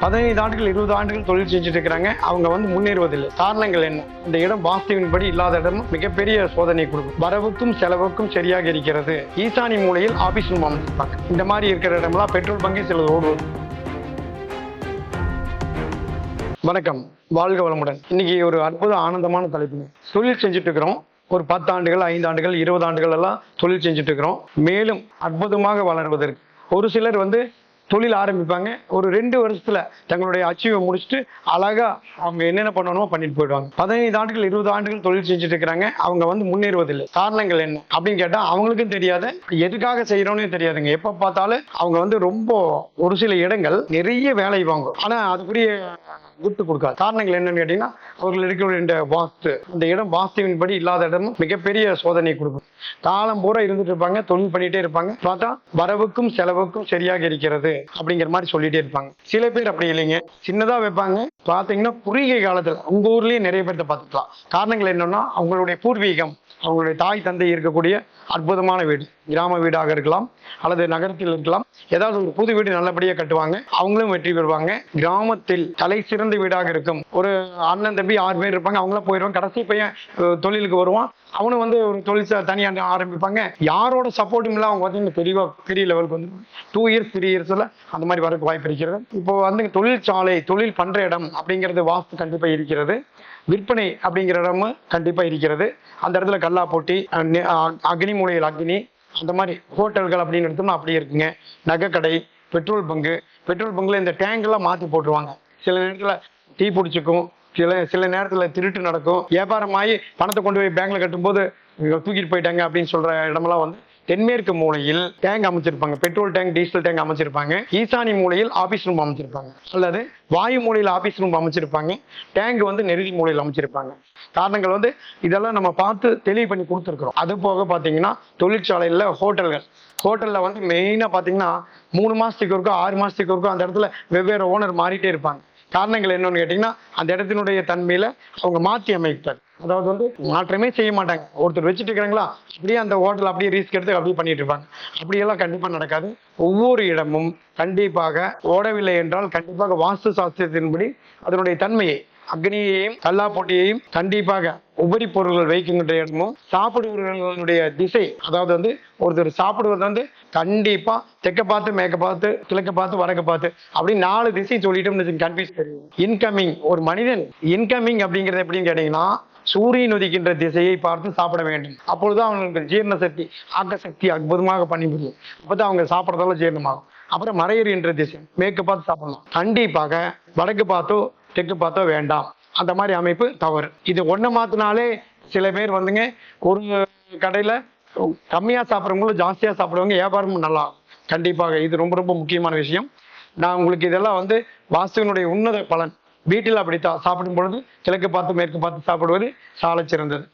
பதினைந்து ஆண்டுகள் இருபது ஆண்டுகள் தொழில் செஞ்சுட்டு இருக்கிறாங்க அவங்க வந்து முன்னேறுவதில்லை. காரணங்கள் என்ன? இந்த இடம் வாஸ்துவின்படி இல்லாத இடம் மிகப்பெரிய சோதனை கொடுக்கும். வரவுக்கும் செலவுக்கும் சரியாக இருக்கிறது. ஈசானி மூலையில் ஆபீஸ் ரூம் அமைச்சிருப்பாங்க. இந்த மாதிரி இருக்கிற இடமெல்லாம் பெட்ரோல் பங்கே சிலது ஓடுவது வணக்கம். வாழ்க வளமுடன். இன்னைக்கு ஒரு அற்புத ஆனந்தமான தலைப்புங்க. தொழில் செஞ்சுட்டு இருக்கிறோம் ஒரு பத்து ஆண்டுகள் ஐந்து ஆண்டுகள் இருபது ஆண்டுகள் எல்லாம் தொழில் செஞ்சுட்டு இருக்கிறோம் மேலும் அற்புதமாக வளர்வதற்கு ஒரு சிலர் வந்து தொழில் ஆரம்பிப்பாங்க. ஒரு ரெண்டு வருஷத்துல தங்களுடைய அச்சீவை முடிச்சுட்டு அழகா அவங்க என்னென்ன பண்ணணுமோ பண்ணிட்டு போயிடுவாங்க. பதினைந்து ஆண்டுகள் இருபது ஆண்டுகள் தொழில் செஞ்சுட்டு இருக்கிறாங்க. அவங்க வந்து முன்னேறுவதில்லை. காரணங்கள் என்ன? அப்படின்னு கேட்டா அவங்களுக்கும் தெரியாத எதுக்காக செய்யறோம்னே தெரியாதுங்க. எப்ப பார்த்தாலும் அவங்க வந்து ரொம்ப ஒரு சில இடங்கள் நிறைய வேலை வாங்கும். ஆனா அதுக்குரிய விட்டு கொடுக்காது. காரணங்கள் என்னன்னு கேட்டீங்கன்னா அவர்கள் இருக்கிற இந்த வாஸ்து இந்த இடம் வாஸ்துவின் படி இல்லாத இடமும் மிகப்பெரிய சோதனை கொடுக்கும். காலம் பூரா இருந்துட்டு இருப்பாங்க தொழில் பண்ணிட்டே இருப்பாங்க. பார்த்தா வரவுக்கும் செலவுக்கும் சரியாக இருக்கிறது அப்படிங்கிற மாதிரி சொல்லிட்டே இருப்பாங்க. சில பேர் அப்படி இல்லைங்க. சின்னதா வைப்பாங்க. பார்த்தீங்கன்னா குறுகிய காலத்தில் உங்க ஊர்லயே நிறைய பேர்த்த பார்த்துக்கலாம். காரணங்கள் என்னன்னா அவங்களுடைய பூர்வீகம் அவங்களுடைய தாய் தந்தை இருக்கக்கூடிய அற்புதமான வீடு. கிராம வீடாக இருக்கலாம் அல்லது நகரத்தில் இருக்கலாம். ஏதாவது ஒரு புது வீடு நல்லபடியாக கட்டுவாங்க. அவங்களும் வெற்றி பெறுவாங்க. கிராமத்தில் தலை சிறந்த வீடாக இருக்கும். ஒரு அண்ணன் தம்பி ஆறு பேர் இருப்பாங்க. அவங்களாம் போயிடுவாங்க கடைசி பையன் தொழிலுக்கு வருவான். அவனும் வந்து ஒரு தொழில் தனியாக ஆரம்பிப்பாங்க. யாரோட சப்போர்ட்டும் இல்லை. அவங்க பார்த்தீங்கன்னா பெரிய பெரிய லெவலுக்கு வந்து டூ இயர்ஸ் த்ரீ இயர்ஸில் அந்த மாதிரி வரக்கு வாய்ப்பு இருக்கிறது. இப்போ வந்து தொழிற்சாலை தொழில் பண்ணுற இடம் அப்படிங்கிறது வாஸ்து கண்டிப்பாக இருக்கிறது. விற்பனை அப்படிங்கிற இடமும் கண்டிப்பாக இருக்கிறது. அந்த இடத்துல கல்லா போட்டி அக்னி மூலையில் அக்னி அந்த மாதிரி ஹோட்டல்கள் அப்படின்னு எடுத்தோம்னா அப்படியே இருக்குங்க. நகைக்கடை பெட்ரோல் பங்கு பெட்ரோல் பங்குல இந்த டேங்க் எல்லாம் போட்டுருவாங்க. சில நேரத்தில் டீ பிடிச்சிக்கும் சில சில நேரத்தில் திருட்டு நடக்கும். வியாபாரமாகி பணத்தை கொண்டு போய் பேங்க்ல கட்டும்போது தூக்கிட்டு போயிட்டாங்க அப்படின்னு சொல்ற இடமெல்லாம் வந்து தென்மேற்கு மூலையில் டேங்க் அமைச்சிருப்பாங்க. பெட்ரோல் டேங்க் டீசல் டேங்க் அமைச்சிருப்பாங்க. ஈசானி மூலையில் ஆபீஸ் ரூம் அமைச்சிருப்பாங்க. அல்லது வாயு மூலையில் ஆபீஸ் ரூம் அமைச்சிருப்பாங்க. டேங்க் வந்து நெருதி மூலையில் அமைச்சிருப்பாங்க. காரணங்கள் வந்து இதெல்லாம் நம்ம பார்த்து தெளிவு பண்ணி கொடுத்துருக்குறோம். அது போக பார்த்தீங்கன்னா தொழிற்சாலையில் ஹோட்டல்கள். ஹோட்டலில் வந்து மெயினாக பார்த்தீங்கன்னா மூணு மாதத்துக்கு இருக்கும் ஆறு மாதத்துக்கு இருக்கும் அந்த இடத்துல வெவ்வேறு ஓனர் மாறிட்டே இருப்பாங்க. காரணங்கள் என்னன்னு கேட்டிங்கன்னா அந்த இடத்தினுடைய தன்மையில அவங்க மாற்றி அமைப்பார் அதாவது வந்து மாற்றமே செய்ய மாட்டாங்க. ஒருத்தர் வச்சுட்டு இருக்கிறாங்களா அப்படியே அந்த ஹோட்டல் அப்படியே ரிஸ்க் எடுத்து அப்படியே பண்ணிட்டு இருப்பாங்க. அப்படியெல்லாம் கண்டிப்பா நடக்காது. ஒவ்வொரு இடமும் கண்டிப்பாக ஓடவில்லை என்றால் கண்டிப்பாக வாஸ்து சாஸ்திரத்தின்படி அதனுடைய தன்மையை அக்னியையும் கல்லா போட்டியையும் கண்டிப்பாக உபரி பொருள்கள் வைக்கின்ற இடமும் சாப்பிடுவர்களுடைய திசை அதாவது வந்து ஒருத்தர் சாப்பிடுவது வந்து கண்டிப்பா தெக்க பார்த்து மேக்க பார்த்து கிழக்க பார்த்து வடக்க பார்த்து அப்படி நாலு திசை சொல்லிட்டு கன்ஃபியூஸ் தெரியும் இன்கமிங் ஒரு மனிதன் இன்கமிங் அப்படிங்கிறது எப்படின்னு கேட்டீங்கன்னா சூரியன் உதிக்கின்ற திசையை பார்த்து சாப்பிட வேண்டும். அப்பொழுதுதான் அவங்களுக்கு ஜீரண சக்தி ஆக்க சக்தி அற்புதமாக பண்ணி முடியும் அப்பதான் அவங்க சாப்பிட்றதால ஜீரணமாகும். அப்புறம் மறையறின்ற திசை மேற்கு பார்த்து சாப்பிடலாம். கண்டிப்பாக வடக்கு பார்த்தோ தெற்கு பார்த்தோ வேண்டாம். அந்த மாதிரி அமைப்பு தவறு. இது ஒன்று மாற்றினாலே சில பேர் வந்துங்க ஒரு கடையில் கம்மியாக சாப்பிட்றவங்களும் ஜாஸ்தியாக சாப்பிடுவாங்க வியாபாரமும் நல்லா கண்டிப்பாக இது ரொம்ப ரொம்ப முக்கியமான விஷயம். நான் உங்களுக்கு இதெல்லாம் வந்து வாஸ்துவினுடைய உன்னத பலன். வீட்டில் அப்படித்தான் சாப்பிடும் பொழுது கிழக்கு பார்த்து மேற்கு பார்த்து சாப்பிடுவது சாலச் சிறந்தது.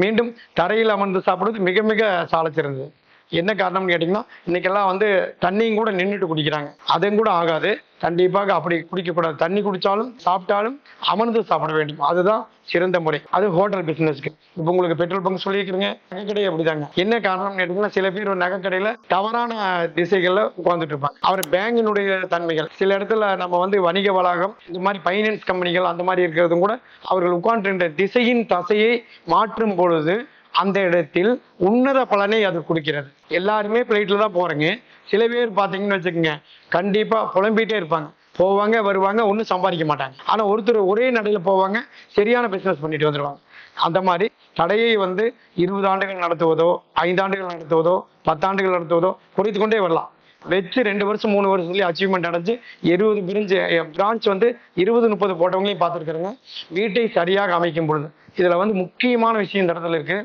மீண்டும் தரையில் அமர்ந்து சாப்பிடுவது மிக மிக சாலச் சிறந்தது. என்ன காரணம்னு கேட்டிங்கன்னா இன்னைக்கெல்லாம் வந்து தண்ணியும் கூட நின்றுட்டு குடிக்கிறாங்க. அதுவும் கூட ஆகாது. கண்டிப்பாக அப்படி குடிக்கக்கூடாது. தண்ணி குடித்தாலும் சாப்பிட்டாலும் அமர்ந்து சாப்பிட வேண்டும். அதுதான் சிறந்த முறை. அது ஹோட்டல் பிஸ்னஸ்க்கு இப்போ உங்களுக்கு பெட்ரோல் பங்க் சொல்லியிருக்கிறீங்க. நகைக்கடை அப்படிதாங்க. என்ன காரணம்னு கேட்டிங்கன்னா சில பேர் ஒரு நகைக்கடையில் தவறான திசைகளில் உட்கார்ந்துட்டு இருப்பாங்க. அவர் பேங்கினுடைய தன்மைகள். சில இடத்துல நம்ம வந்து வணிக வளாகம் இந்த மாதிரி ஃபைனான்ஸ் கம்பெனிகள் அந்த மாதிரி இருக்கிறதும் கூட அவர்கள் உட்கார்ந்துன்ற திசையின் தசையை மாற்றும் பொழுது அந்த இடத்தில் உன்னத பலனை அது கொடுக்கிறது. எல்லாருமே பிளைட்ல தான் போறீங்க. சில பேர் பார்த்தீங்கன்னு வச்சுக்கோங்க கண்டிப்பா புலம்பிகிட்டே இருப்பாங்க. போவாங்க வருவாங்க ஒன்றும் சம்பாதிக்க மாட்டாங்க. ஆனால் ஒருத்தர் ஒரே நடையில் போவாங்க சரியான பிஸ்னஸ் பண்ணிட்டு வந்துடுவாங்க அந்த மாதிரி கடையை வந்து இருபது ஆண்டுகள் நடத்துவதோ ஐந்து ஆண்டுகள் நடத்துவதோ பத்தாண்டுகள் நடத்துவதோ குறைத்து கொண்டே வரலாம். வச்சு ரெண்டு வருஷம் மூணு வருஷத்துலயே அச்சீவ்மெண்ட் அடைஞ்சு இருபது பிரிஞ்சு பிரான்ச் வந்து இருபது முப்பது போட்டவங்களையும் பார்த்துருக்குறேங்க. வீட்டை சரியாக அமைக்கும் பொழுது. இதுல வந்து முக்கியமான விஷயம் இந்த இடத்துல இருக்கு.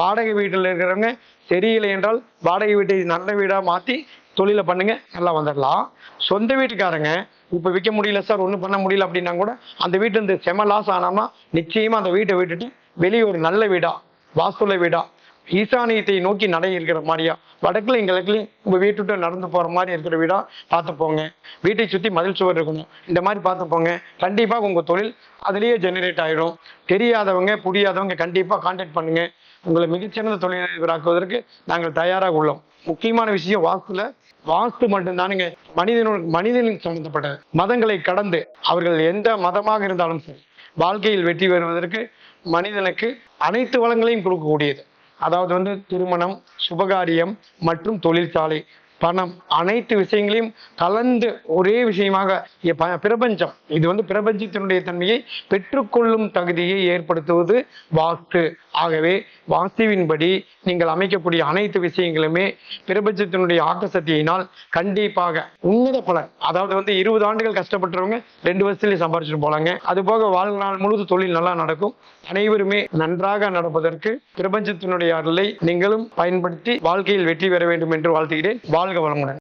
வாடகை வீட்டில் இருக்கிறவங்க சரியில்லை என்றால் வாடகை வீட்டை நல்ல வீடா மாத்தி தொழிலை பண்ணுங்க நல்லா வந்துடலாம். சொந்த வீட்டுக்காரங்க இப்ப விற்க முடியல சார் ஒண்ணும் பண்ண முடியல அப்படின்னா கூட அந்த வீட்டு இருந்து செம லாஸ் ஆனோம்னா நிச்சயமா அந்த வீட்டை விட்டுட்டு வெளியே ஒரு நல்ல வீடா வாஸ்துள்ள வீடா ஈசானியத்தை நோக்கி நடை இருக்கிற மாதிரியா? வடக்குலையும் கிழக்குலையும் உங்க வீட்டு நடந்து போற மாதிரி இருக்கிற வீடா பார்த்து போங்க. வீட்டை சுத்தி மதில் சுவர் இருக்கணும். இந்த மாதிரி பார்த்து போங்க. கண்டிப்பா உங்க தொழில் அதுலயே ஜெனரேட் ஆயிடும். தெரியாதவங்க புரியாதவங்க கண்டிப்பா கான்டாக்ட் பண்ணுங்க. உங்களை மிகச்சிறந்த தொழிலதிபராக்குவதற்கு நாங்கள் தயாராக உள்ளோம். முக்கியமான விஷயம் வாஸ்துல வாஸ்து மட்டும்தானுங்க. மனிதனோட மனிதனின் சம்பந்தப்பட்ட மதங்களை கடந்து அவர்கள் எந்த மதமாக இருந்தாலும் சரி வாழ்க்கையில் வெற்றி பெறுவதற்கு மனிதனுக்கு அனைத்து வளங்களையும் கொடுக்கக்கூடியது. அதாவது வந்து திருமணம் சுபகாரியம் மற்றும் தொழிற்சாலை. பணம் அனைத்து விஷயங்களையும் கலந்து ஒரே விஷயமாக ப- பிரபஞ்சம். இது வந்து பிரபஞ்சத்தினுடைய தன்மையை பெற்றுக்கொள்ளும் தகுதியை ஏற்படுத்துவது வாஸ்து. ஆகவே வாஸ்துவின்படி நீங்கள் அமைக்கக்கூடிய அனைத்து விஷயங்களுமே பிரபஞ்சத்தினுடைய ஆக்கசக்தியினால் கண்டிப்பாக உன்னத பலன். அதாவது வந்து இருபது ஆண்டுகள் கஷ்டப்பட்டவங்க ரெண்டு வருஷத்துலயே சம்பாரிச்சுட்டு போலாங்க. அது போக வாழ்நாள் முழுது தொழில் நல்லா நடக்கும். அனைவருமே நன்றாக நடப்பதற்கு பிரபஞ்சத்தினுடைய அருளை நீங்களும் பயன்படுத்தி வாழ்க்கையில் வெற்றி பெற வேண்டும் என்று வாழ்த்துகிறேன். வாழ்க வளமுடன்